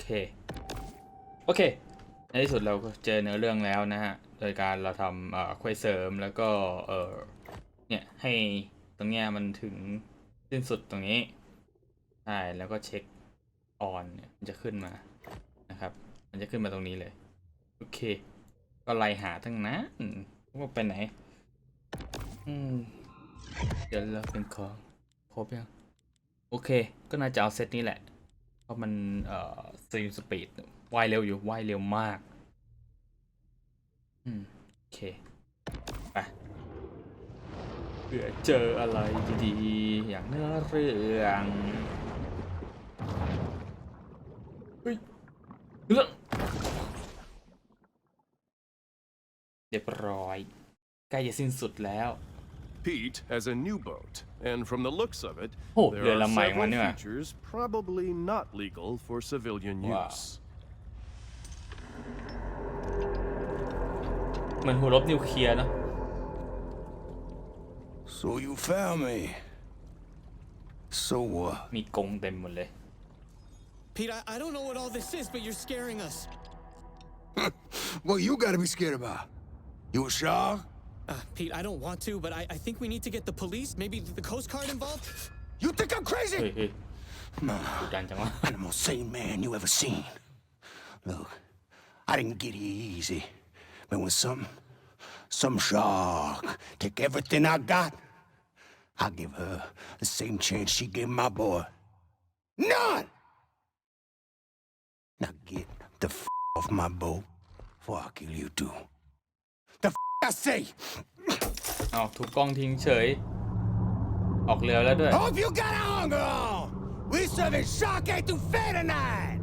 เค โอเค ในที่สุดเราก็เจอเนื้อเรื่องแล้วนะฮะ โดยการเราทำเอ่อควสเสริมแล้วก็เออเนี่ยให้ตรงเนี้ยมันถึงสิ้นสุดตรงนี้ ใช่ แล้วก็เช็คออนเนี่ยมันจะขึ้นมานะครับ มันจะขึ้นมาตรงนี้เลย โอเค ก็ไล่หาทั้งนั้นว่าไปไหน อืม เดี๋ยวเราเป็นของครบยัง โอเค ก็น่าจะเอาเซตนี้แหละ ราะมันเอ่อสตรีมสปีดว่ายเร็วอยู่ว่ายเร็วมาก อืม โอเค ไปเผื่อเจออะไรดีๆ อย่างเนื้อเรื่องเฮ้ยเรื่องเรียบร้อย ใกล้จะสิ้นสุดแล้ว Pete has a new boat, and from the looks of it, Oh, there jöla are mai several man, ja. features probably not legal for civilian Wow. use. เหมือนหัวรบนิวเคลียร์เนอะ So you found me. So what? มีกรงเต็มหมดเลย Pete, I, I don't know what all this is, but you're scaring us. What you gotta be scared about? You a shark? Uh, Pete, I don't want to, but I, I think we need to get the police, maybe the Coast Guard involved. You think I'm crazy? No, I'm the most sane man you ever seen. Look, I didn't get it easy, but when some, some shark take everything I got, I'll give her the same chance she gave my boy. None! Now get the f off my boat, before I kill you too The f I say! เอาถูกกล้องทิ้งเฉย ออกเรือแล้วด้วย Hope you got a hunger on! We serving shark etouffee tonight!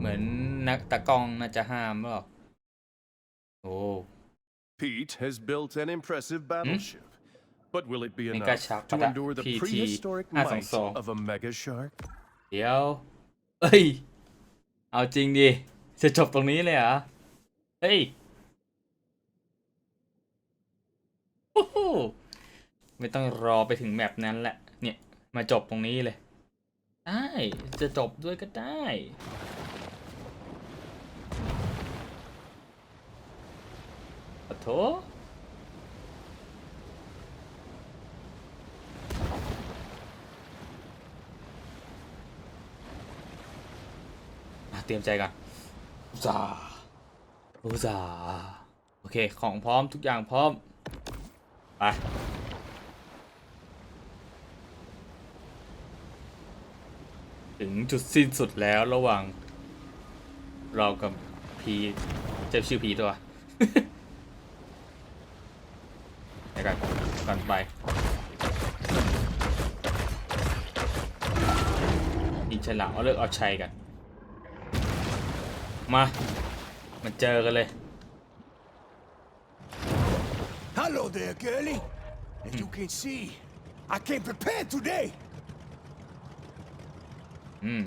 เหมือนนักตะกล้องน่าจะห้ามหรอกโอ้ Pete has built an impressive battleship. But will it be Mega enough Shark to pada endure the PT prehistoric 522 might of a mega shark? เดี๋ยว เอ้ย เอาจริงดิ จะจบตรงนี้เลยเหรอ เฮ้ย ไม่ต้องรอไปถึงแมปนั้นแหละ เนี่ย มาจบตรงนี้เลย ได้ จะจบด้วยก็ได้ ขอโทษเตรียมใจก่อนอุตส่าอุตส่าโอเค ของพร้อมทุกอย่างพร้อม ไปถึงจุดสิ้นสุดแล้วระหว่าง เรากับพีเจ็บชื่อพีตัวไปกันก่อนไปยิงฉลามเอาเลิกเอาชัยกัน มา มาเจอกันเลย Hello there, girlie. As you can see, I came prepared today. อืม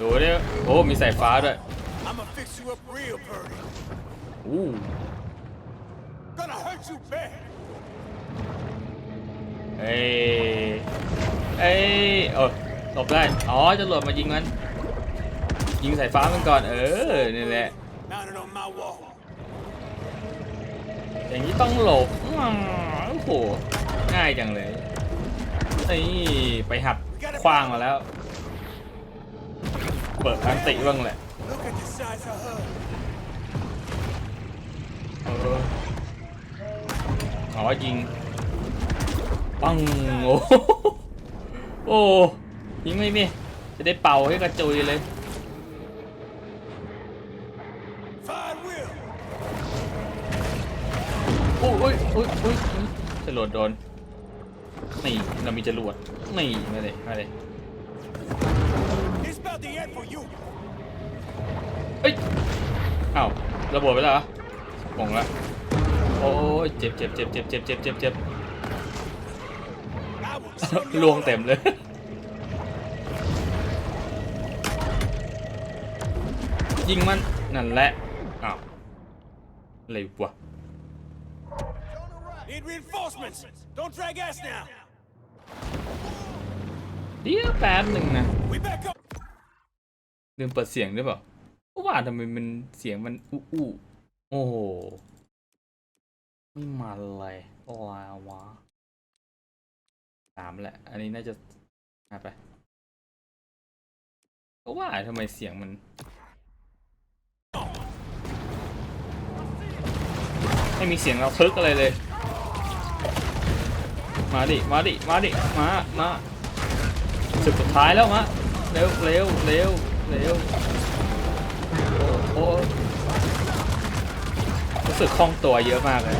ดูดิโอ้มีสายฟ้าด้วย I'ma fix you up real pretty. อู้ Gonna hurt you bad. เอ้ยเอ้ยเออหลบได้อ๋อจรวดมายิงมัน ยิงสายฟ้ามันก่อนเออนี่แหละ Mounted on my wall. อย่างนี้ต้องหลบ ว้าวโอ้โห ง่ายจังเลยนี่ไปหัดคว้างมาแล้ว เปิดอันติบ้างแหละ Look at the size of her. เอออ๋อยิง ปัง โอ้โหโอ้ยิงไม่มีจะได้เป่าให้กระจุยเลย โอ้ยโอ้ยโอ้ยโอ้ยจรวดโดน นี่เรามีจรวด นี่มาเลยมาเลย It's about the end for you. เอ้ยอ้าวระเบิดไปแล้วเหรองงละโอ้ยเจ็บเจ็บเจ็บเจ็บเจ็บเจ็บเจ็บเจ็บ I will show you ลวงเต็มเลยยิงมันนั่นแหละอ้าวอะไรวะ Need reinforcements. Don't drag ass now. เดี๋ยวแป๊บหนึ่งนะ We back up. ลืมเปิดเสียงหรือเปล่าเพราะว่าทำไมมันเสียงมันอู้อู้โอ้โห ไม่มาเลยอะไรวะสามแหละ อันนี้น่าจะมาไปเพราะว่าทำไมเสียงมัน ไม่มีเสียงเราทึกอะไรเลย มาดิ มาดิ มาดิ มา มาสุดสุดท้ายแล้วมาเร็วเร็วเร็วเร็วโอ้รู้สึกคล่องตัวเยอะมากเลย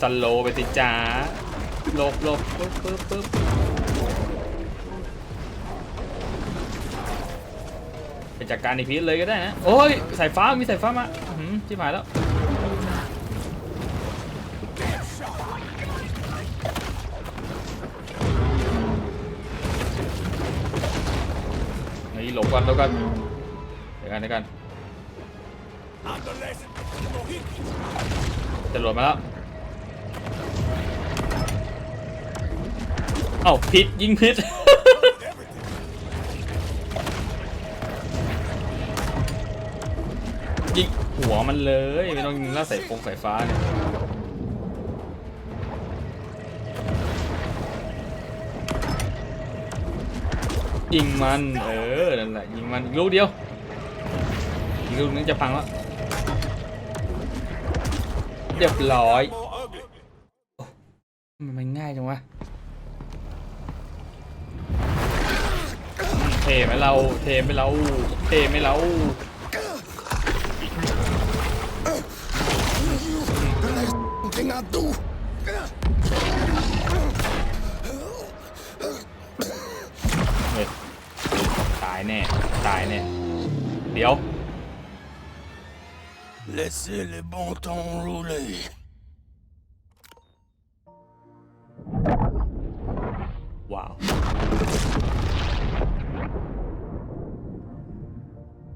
จันโลไปติจ้าหลบหลบปึ๊บปึ๊บปึ๊บไปจัดการอีพีเลยก็ได้นะ โอ้ยสายฟ้ามีสายฟ้ามาอื้มชิบหายแล้ว ลบก่อนลบก่อนเดี๋ยวกันเดี๋ยวกันจะหลดมาแล้ว เอ้าพิษยิงพิษ ยิงหัวมันเลย ไม่ต้องยิงล้วใส่ฟงสายฟ้าเนี่ย ยิงมันเออนั่นแหละยิงมันอีกลูกเดียวอีกลูกนึงจะพังแล้วเรียบร้อยมันมันง่ายจังวะเทไหมเราเทไหมเราเทไหมเราายแน่ ตายแน่ เดี๋ยว Laissez les bons temps rouler. ว้าว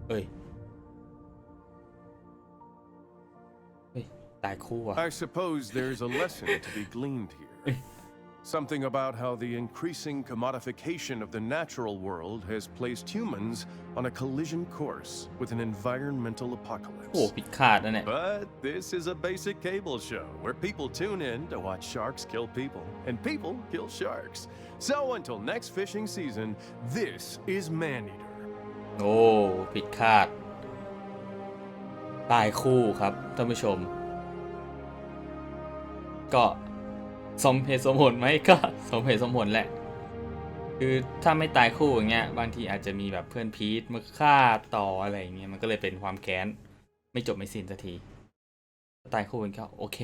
เฮ้ย เฮ้ย ตายคู่อ่ะ I suppose there's a lesson to be gleaned here. Something about how the increasing commodification of the natural world has placed humans on a collision course with an environmental โอ้ apocalypse. ผิดคาดนะเนี่ย But this is a basic cable show where people tune in to watch sharks kill people and people kill sharks. So until next fishing season, this is Maneater. โอ้ผิดคาด ตายคู่ครับท่านผู้ชม ก็ สมเหตุสมผลไหมก็สมเหตุสมผลแหละ คือถ้าไม่ตายคู่อย่างเงี้ยบางทีอาจจะมีแบบเพื่อนพีทมาฆ่าต่ออะไรเงี้ยมันก็เลยเป็นความแค้น ไม่จบไม่สิ้นสักทีตายคู่กันก็โอเค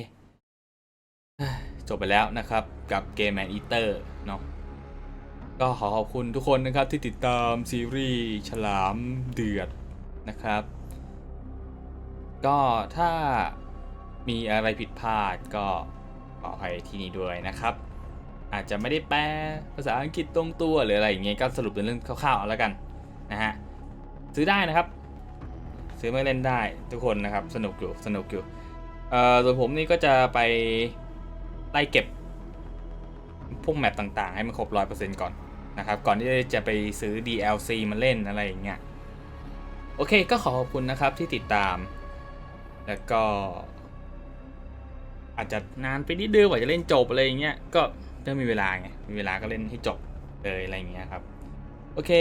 จบไปแล้วนะครับกับเกมแมนอีเตอร์เนาะก็ขอขอบคุณทุกคนนะครับที่ติดตามซีรีส์ฉลามเดือดนะครับ ก็ถ้ามีอะไรผิดพลาดก็ ขออภัยที่นี่ด้วยนะครับ อาจจะไม่ได้แปลภาษาอังกฤษตรงตัวหรืออะไรอย่างเงี้ยก็สรุปเป็นเรื่องคร่าวๆเอาแล้วกันนะฮะซื้อได้นะครับ ซื้อมาเล่นได้ทุกคนนะครับสนุกอยู่สนุกอยู่เอ่อส่วนผมนี่ก็จะไปไล่เก็บพวกแมปต่างๆ ให้มันครบร้อยเปอร์เซ็นต์ก่อนนะครับ ก่อนที่จะไปซื้อ DLC มาเล่นอะไรอย่างเงี้ยโอเคก็ขอขอบคุณนะครับที่ติดตาม แล้วก็ อาจจะนานไปนิดเดียวกว่าจะเล่นจบอะไรอย่างเงี้ยก็ก็มีเวลาไงมีเวลาก็เล่นให้จบเลยอะไรอย่างเงี้ยครับ โอเค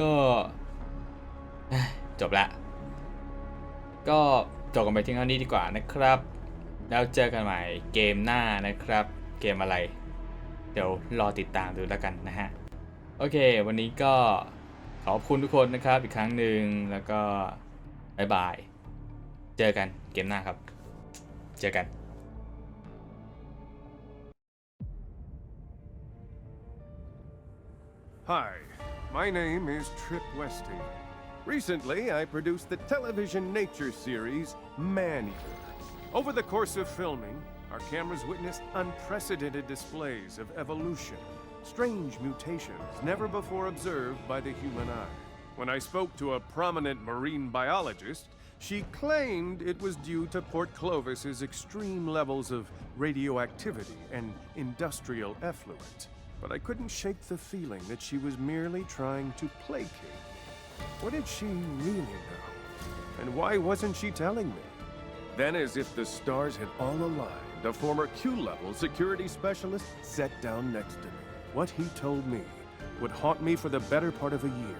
ก็จบละ ก็จบกันไปที่เท่านี้ดีกว่านะครับ แล้วเจอกันใหม่เกมหน้านะครับ เกมอะไร เดี๋ยวรอติดตามดูแล้วกันนะฮะ โอเค วันนี้ก็ขอบคุณทุกคนนะครับอีกครั้งหนึ่งแล้วก็บายบาย เจอกันเกมหน้าครับ เจอกัน Hi, my name is Trip Westy. Recently, I produced the television nature series Man Eater. Over the course of filming, our cameras witnessed unprecedented displays of evolution, strange mutations never before observed by the human eye. When I spoke to a prominent marine biologist, she claimed it was due to Port Clovis's extreme levels of radioactivity and industrial effluent. But I couldn't shake the feeling that she was merely trying to placate. What did she really know? And why wasn't she telling me? Then, as if the stars had all aligned, a former Q level security specialist sat down next to me. What he told me would haunt me for the better part of a year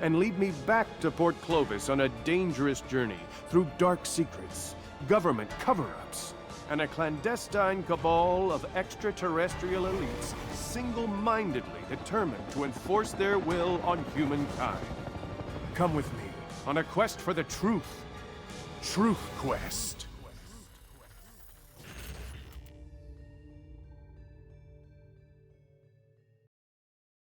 and lead me back to Port Clovis on a dangerous journey through dark secrets, government cover ups, and a clandestine cabal of extraterrestrial elites single mindedly determined to enforce their will on humankind. Come with me on a quest for the truth. Truth Quest.